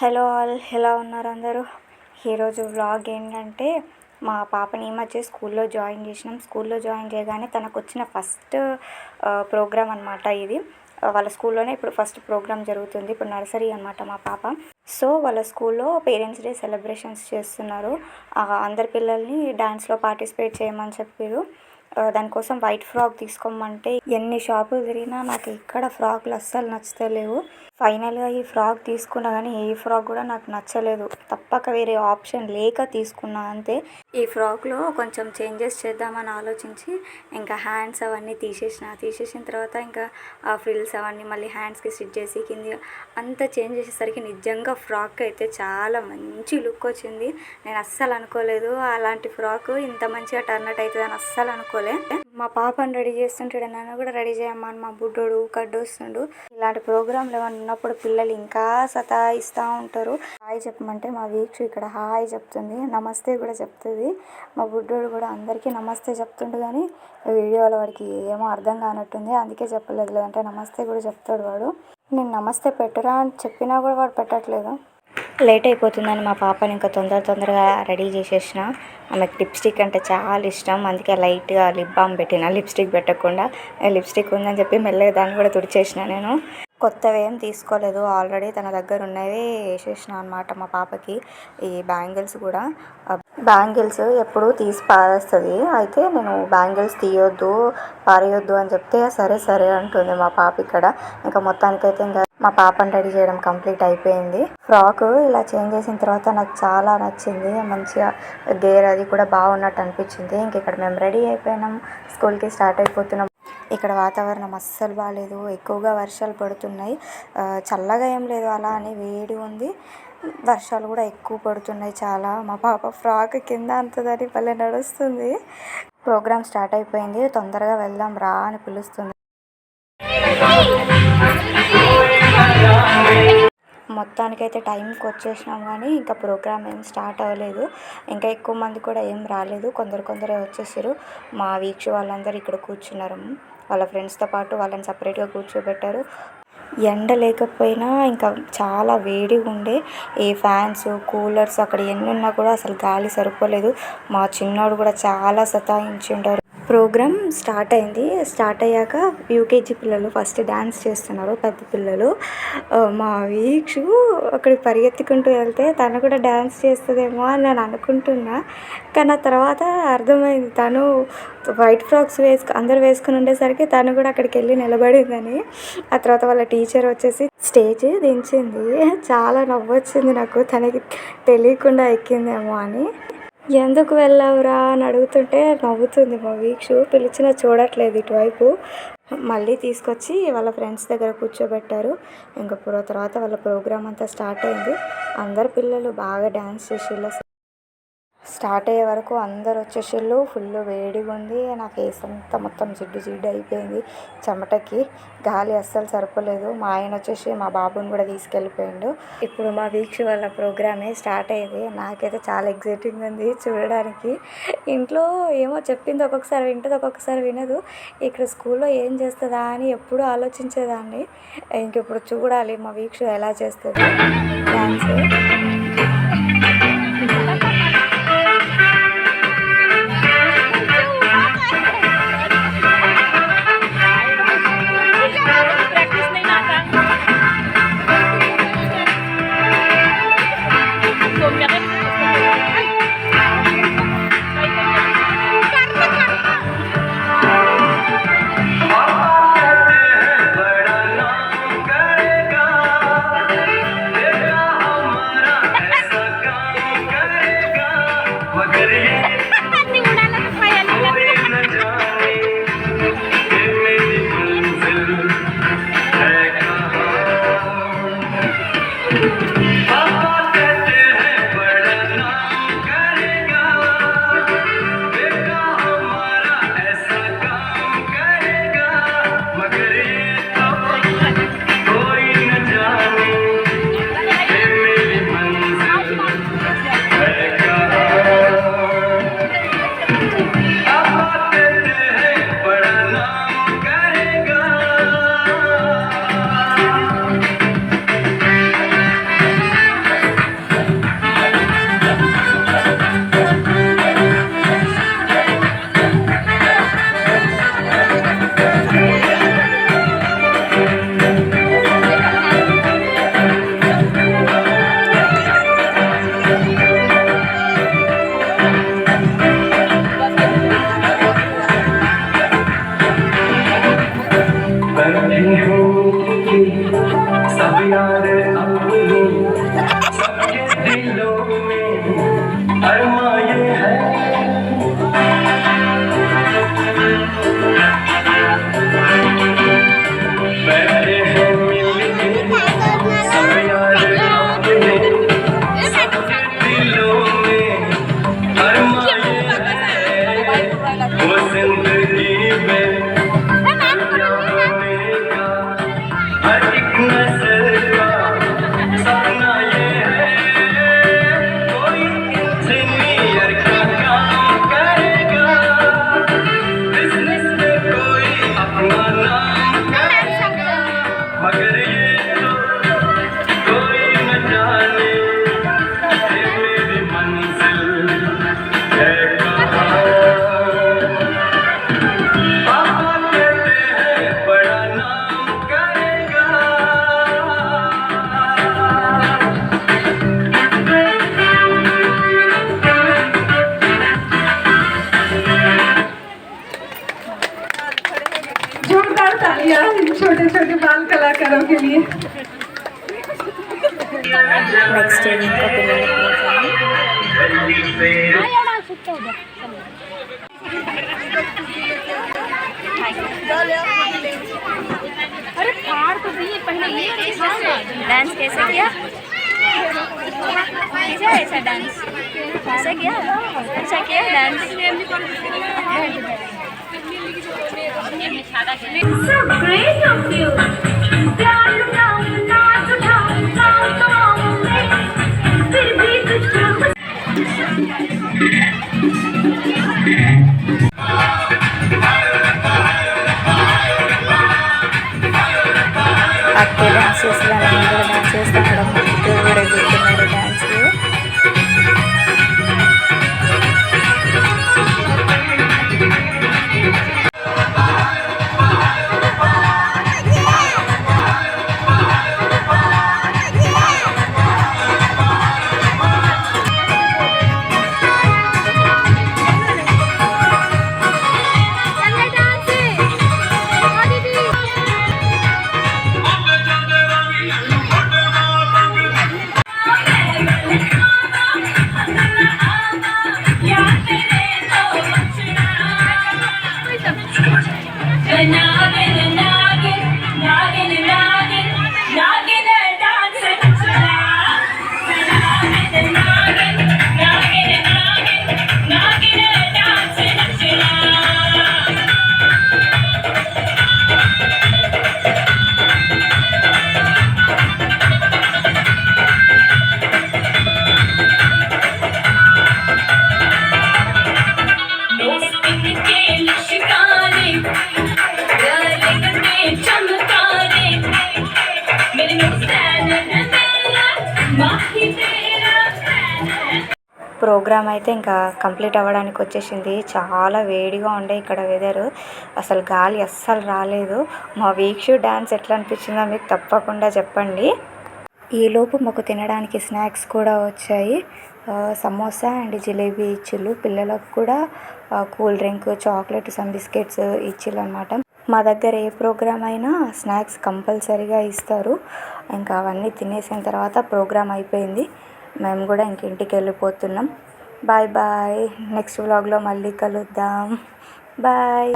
Hello all ఎలా ఉన్నారు అందరూ? ఈరోజు వ్లాగ్ ఏంటంటే మా పాపని ఈ మధ్య స్కూల్లో జాయిన్ చేసినాం. స్కూల్లో జాయిన్ చేయగానే తనకు వచ్చిన ఫస్ట్ ప్రోగ్రామ్ అనమాట ఇది. వాళ్ళ స్కూల్లోనే ఇప్పుడు ఫస్ట్ ప్రోగ్రామ్ జరుగుతుంది. ఇప్పుడు నర్సరీ అనమాట మా పాప. సో వాళ్ళ స్కూల్లో పేరెంట్స్ డే సెలబ్రేషన్స్ చేస్తున్నారు. అందరి పిల్లల్ని డ్యాన్స్లో పార్టిసిపేట్ చేయమని చెప్పారు దానికోసం వైట్ ఫ్రాక్ తీసుకోమంటే ఎన్ని షాపులు తిరిగినా నాకు ఇక్కడ ఫ్రాక్లు అస్సలు నచ్చలేవు. ఫైనల్గా ఈ ఫ్రాక్ తీసుకున్నా కానీ ఏ ఫ్రాక్ కూడా నాకు నచ్చలేదు. తప్పక వేరే ఆప్షన్ లేక తీసుకున్నా అంతే. ఈ ఫ్రాక్లో కొంచెం చేంజెస్ చేద్దామని ఆలోచించి ఇంకా హ్యాండ్స్ అవన్నీ తీసేసిన తీసేసిన తర్వాత ఇంకా ఆ ఫ్రిల్స్ అవన్నీ మళ్ళీ హ్యాండ్స్కి స్టిచ్ చేసి కింది అంతా చేంజ్ చేసేసరికి నిజంగా ఫ్రాక్ అయితే చాలా మంచి లుక్ వచ్చింది. నేను అస్సలు అనుకోలేదు అలాంటి ఫ్రాక్ ఇంత మంచిగా టర్న్ అవుట్ అవుతుందని అస్సలు అనుకోలే. మా పాపని రెడీ చేస్తుంటాడు నన్ను కూడా రెడీ చేయమ్మా మా బుడ్డోడు కడ్డొస్తుండు ఇలాంటి ప్రోగ్రాంలు ఏమైనా ఉన్నప్పుడు పిల్లలు ఇంకా సతాయిస్తూ ఉంటారు. హాయ్ చెప్పమంటే మా వీక్ష ఇక్కడ హాయ్ చెప్తుంది. నమస్తే కూడా చెప్తుంది. మా బుడ్డోడు కూడా అందరికీ నమస్తే చెప్తుండు కానీ వీడియోలో వాడికి ఏమో అర్థం కానట్టుంది. అందుకే చెప్పలేదు. లేదంటే నమస్తే కూడా చెప్తాడు వాడు. నేను నమస్తే పెట్టురా అని చెప్పినా కూడా వాడు పెట్టట్లేదు. లేట్ అయిపోతుందని మా పాపని ఇంకా తొందర తొందరగా రెడీ చేసేసిన. ఆమెకు లిప్స్టిక్ అంటే చాలా ఇష్టం. అందుకే లైట్గా లిప్ బామ్ పెట్టిన. లిప్స్టిక్ పెట్టకుండా లిప్స్టిక్ ఉందని చెప్పి మెల్లగా దాన్ని కూడా తుడిచేసిన నేను. కొత్తవి ఏం తీసుకోలేదు. ఆల్రెడీ తన దగ్గర ఉన్నవి వేసేసిన అనమాట మా పాపకి. ఈ బ్యాంగిల్స్ కూడా. బ్యాంగిల్స్ ఎప్పుడు తీసి పారేస్తుంది. అయితే నేను బ్యాంగిల్స్ తీయొద్దు పారేయొద్దు అని చెప్తే సరే సరే అంటుంది మా పాప ఇక్కడ. ఇంకా మొత్తానికైతే ఇంకా మా పాపను రెడీ చేయడం కంప్లీట్ అయిపోయింది. ఫ్రాక్ ఇలా చేంజ్ చేసిన తర్వాత నాకు చాలా నచ్చింది. మంచిగా గేర్ అది కూడా బాగున్నట్టు అనిపించింది. ఇంక ఇక్కడ మేము రెడీ అయిపోయినాం. స్కూల్కి స్టార్ట్ అయిపోతున్నాం. ఇక్కడ వాతావరణం అస్సలు బాగాలేదు ఎక్కువగా వర్షాలు పడుతున్నాయి. చల్లగా ఏం లేదు అలా అని వేడి ఉంది. వర్షాలు కూడా ఎక్కువ పడుతున్నాయి చాలా. మా పాప ఫ్రాక్ కింద అంతదని భలే నడుస్తుంది. ప్రోగ్రామ్ స్టార్ట్ అయిపోయింది. తొందరగా వెళ్దాం రా అని పిలుస్తుంది. మొత్తానికైతే టైంకి వచ్చేసినాం కానీ ఇంకా ప్రోగ్రామ్ ఏం స్టార్ట్ అవ్వలేదు. ఇంకా ఎక్కువ మంది కూడా ఏం రాలేదు. కొందరు కొందరే వచ్చేసారు మా వీక్ష వాళ్ళందరూ ఇక్కడ కూర్చున్నారు. వాళ్ళ ఫ్రెండ్స్తో పాటు వాళ్ళని సపరేట్గా కూర్చోబెట్టారు. ఎండ లేకపోయినా ఇంకా చాలా వేడిగా ఉండే. ఈ ఫ్యాన్స్ కూలర్స్ అక్కడ ఎన్ని ఉన్నా కూడా అసలు గాలి సరిపోలేదు. మా చిన్నోడు కూడా చాలా సతాయించిండారు. ప్రోగ్రామ్ స్టార్ట్ అయింది. స్టార్ట్ అయ్యాక యూకేజీ పిల్లలు ఫస్ట్ డ్యాన్స్ చేస్తున్నారు పెద్ద పిల్లలు. మా వీక్షు అక్కడికి పరిగెత్తుకుంటూ వెళ్తే తను కూడా డ్యాన్స్ చేస్తుందేమో అని నేను అనుకుంటున్నా. కానీ ఆ తర్వాత అర్థమైంది తను వైట్ ఫ్రాక్స్ వేసుకు అందరు వేసుకుని ఉండేసరికి తను కూడా అక్కడికి వెళ్ళి నిలబడిందని. ఆ తర్వాత వాళ్ళ టీచర్ వచ్చేసి స్టేజ్ దించింది. చాలా నవ్వొచ్చింది నాకు తనకి తెలియకుండా ఎక్కిందేమో అని. ఎందుకు వెళ్ళావురా? అని అడుగుతుంటే నవ్వుతుంది మా వీక్షు. పిలిచినా చూడట్లేదు ఇటువైపు. మళ్ళీ తీసుకొచ్చి వాళ్ళ ఫ్రెండ్స్ దగ్గర కూర్చోబెట్టారు. ఇంకా తర్వాత వాళ్ళ ప్రోగ్రామ్ అంతా స్టార్ట్ అయింది. అందరు పిల్లలు బాగా డ్యాన్స్ చేసేళ్ళు స్టార్ట్ అయ్యే వరకు అందరు వచ్చేసిళ్ళు. ఫుల్ వేడిగా ఉంది. నా ఫేస్ అంతా మొత్తం జిడ్డు జిడ్డు అయిపోయింది. చెమటకి గాలి అస్సలు సరిపోలేదు. మా ఆయన వచ్చేసి మా బాబుని కూడా తీసుకెళ్ళిపోయిండు. ఇప్పుడు మా వీక్ష వాళ్ళ ప్రోగ్రామే స్టార్ట్ అయ్యేది. నాకైతే చాలా ఎగ్జైటింగ్ ఉంది చూడడానికి. ఇంట్లో ఏమో చెప్పింది ఒక్కొక్కసారి వింటుంది ఒక్కొక్కసారి వినదు. ఇక్కడ స్కూల్లో ఏం చేస్తుందా అని ఎప్పుడూ ఆలోచించేదాన్ని. ఇంకెప్పుడు చూడాలి మా వీక్ష ఎలా చేస్తుంది. థ్యాంక్స్ você não నెక్స్ట్ ఇంకా పిల్లల ప్రోగ్రామ్ अरे फाड़ तो नहीं पहले ये कैसे डांस कैसे किया कैसा है ऐसा डांस कैसा किया अच्छा किया dance So great of you. Thank you. Program అయితే ఇంకా కంప్లీట్ అవ్వడానికి వచ్చేసింది. చాలా వేడిగా ఉండే ఇక్కడ వెదర్. అసలు గాలి అస్సలు రాలేదు. మా వీక్షు డ్యాన్స్ ఎట్లా అనిపించిందో మీకు తప్పకుండా చెప్పండి. ఈలోపు మాకు తినడానికి స్నాక్స్ కూడా వచ్చాయి. సమోసా అండ్ జిలేబీ ఇచ్చిళ్ళు. పిల్లలకు కూడా cool drink chocolate some biscuits ఇచ్చిళ్ళు అనమాట మా దగ్గర ఏ ప్రోగ్రామ్ అయినా స్నాక్స్ కంపల్సరీగా ఇస్తారు. ఇంకా అవన్నీ తినేసిన తర్వాత ప్రోగ్రామ్ అయిపోయింది. మేము కూడా ఇంక ఇంటికి వెళ్ళిపోతున్నాం. Bye bye. నెక్స్ట్ వ్లాగ్లో మళ్ళీ కలుద్దాం. బాయ్.